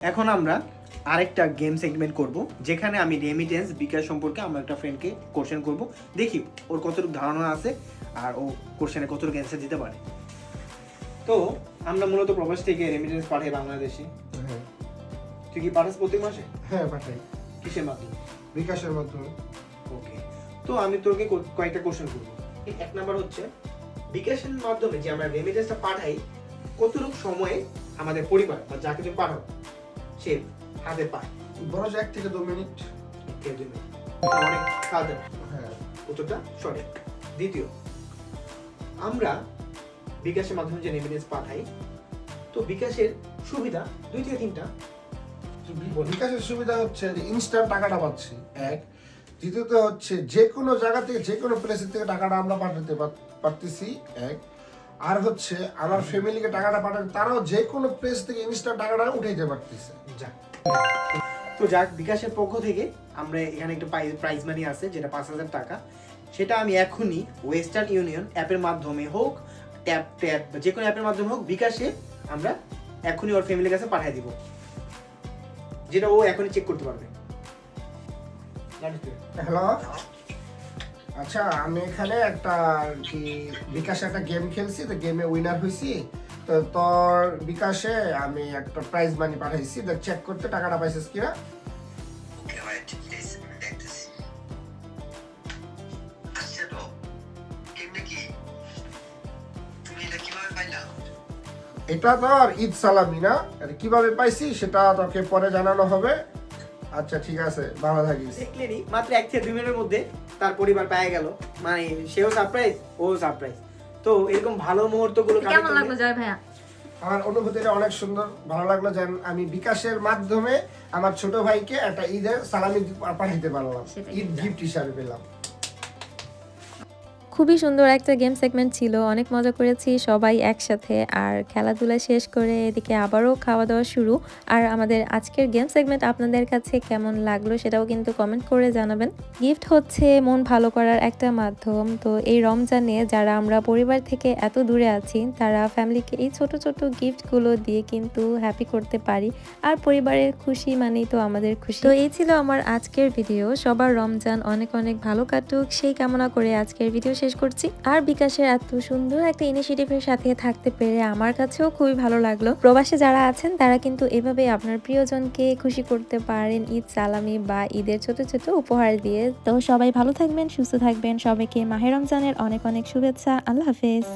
এখন আমরা আরেকটা গেম সেগমেন্ট করব যেখানে আমি রেমিটেন্স বিকাশ সম্পর্কে আমার একটা ফ্রেন্ডকে কোশ্চেন করব। দেখি ওর কতটুকু ধারণা আছে আর ও কোশ্চেনে কতটুকু অ্যান্সার দিতে পারে। তো আমরা মূলত প্রবাস থেকে রেমিটেন্স পাঠাই বাংলাদেশে। হ্যাঁ। তুই কি পাঠাস প্রত্যেক মাসে? হ্যাঁ পাঠাই। কিসের মাধ্যমে? বিকাশের মাধ্যমে। ওকে তো আমি তোকে কয়েকটা কোশ্চেন করব। এক নাম্বার হচ্ছে বিকাশের মাধ্যমে যে আমরা রেমিটেন্সটা পাঠাই কতটুকু সময়ে আমাদের পরিবার বা যাকে তুমি পাঠাও সে হাতে পায়। যে এক থেকে দু মিনিট। কে দেবে? অনেক সাদা হ্যাঁ উত্তরটা সঠিক। দ্বিতীয় আমরা বিকাশের মাধ্যমে যে রেমিটেন্স পাঠাই তো বিকাশের সুবিধা দুই থেকে তিনটা। বিকাশের সুবিধা হচ্ছে যে ইনস্ট্যান্ট টাকাটা পাচ্ছি এক। দ্বিতীয়ত হচ্ছে যে কোনো জায়গা থেকে যে কোনো প্লেসের থেকে টাকাটা আমরা পাঠাতে পারতেছি এক। আর হচ্ছে আমার ফ্যামিলিকে টাকাটা পাঠাতে তারাও যে কোনো প্লেস থেকে ইনস্ট্যান্ট টাকাটা উঠাইতে পারতেছে। যাক। তো যাক বিকাশের পক্ষ থেকে আমরা এখানে একটা প্রাইজ মানি আছে যেটা পাঁচ হাজার টাকা। সেটা আমি এখনই ওয়েস্টার্ন ইউনিয়ন অ্যাপের মাধ্যমে হোক ট্যাপ ট্যাপ যে কোনো অ্যাপের মাধ্যমে হোক বিকাশে আমরা এখনই ওর ফ্যামিলির কাছে পাঠিয়ে দিব। যেটা ও এখনই চেক করতে পারবে। হ্যালো আচ্ছা আমি এখানে একটা কি বিকাশে একটা গেম খেলছি তো গেমে উইনার হয়েছি তো তোর বিকাশে আমি একটা প্রাইজ মানি পাঠাইছি তো চেক করতে টাকাটা পাইছিস কিনা? আচ্ছা এটা তোর ঈদ সালামি না? কীভাবে পাইছি সেটা তোকে পরে জানানো হবে। আচ্ছা ঠিক আছে ভালো থাকিস। দেখলেনি মাত্র এক থেকে দুই মিনিটের মধ্যে তার পরিবার পেয়ে গেল। মানে সেও সারপ্রাইজ ও সারপ্রাইজ তো এরকম ভালো মুহূর্তগুলো কেমন লাগল জয় ভাইয়া? আমার অনুভূতিটা অনেক সুন্দর ভালো লাগল যে আমি বিকাশের মাধ্যমে আমার ছোট ভাইকে একটা ঈদের সালামি পাঠাইতে পারলাম। ঈদ গিফট হিসাবে পেলাম। খুবই সুন্দর একটা গেম সেগমেন্ট ছিল। অনেক মজা করেছি সবাই একসাথে। আর খেলাধুলা শেষ করে এদিকে আবারও খাওয়া দাওয়া শুরু। আর আমাদের আজকের গেম সেগমেন্ট আপনাদের কাছে কেমন লাগল সেটাও কিন্তু কমেন্ট করে জানাবেন। গিফট হচ্ছে মন ভালো করার একটা মাধ্যম। তো এই রমজানে যারা আমরা পরিবার থেকে এত দূরে আছি, তারা ফ্যামিলিকে এই ছোট ছোট গিফটগুলো দিয়ে কিন্তু হ্যাপি করতে পারি। আর পরিবারের খুশি মানেই তো আমাদের খুশি। তো এই ছিল আমার আজকের ভিডিও সবার রমজান অনেক অনেক ভালো কাটুক। সেই কামনা করে আজকের ভিডিও শেষ করছি। আর বিকাশের এত সুন্দর একটা ইনিশিয়েটিভের সাথে থাকতে পেরে আমার কাছেও খুবই ভালো লাগল। প্রবাসে যারা আছেন, তারা কিন্তু এভাবে আপনার প্রিয়জনকে খুশি করতে পারেন ঈদ সালামি বা ঈদের ছোট ছোট উপহার দিয়ে। তো সবাই ভালো থাকবেন, সুস্থ থাকবেন। সবাইকে মাহের রমজানের অনেক অনেক শুভেচ্ছা। আল্লাহ হাফেজ।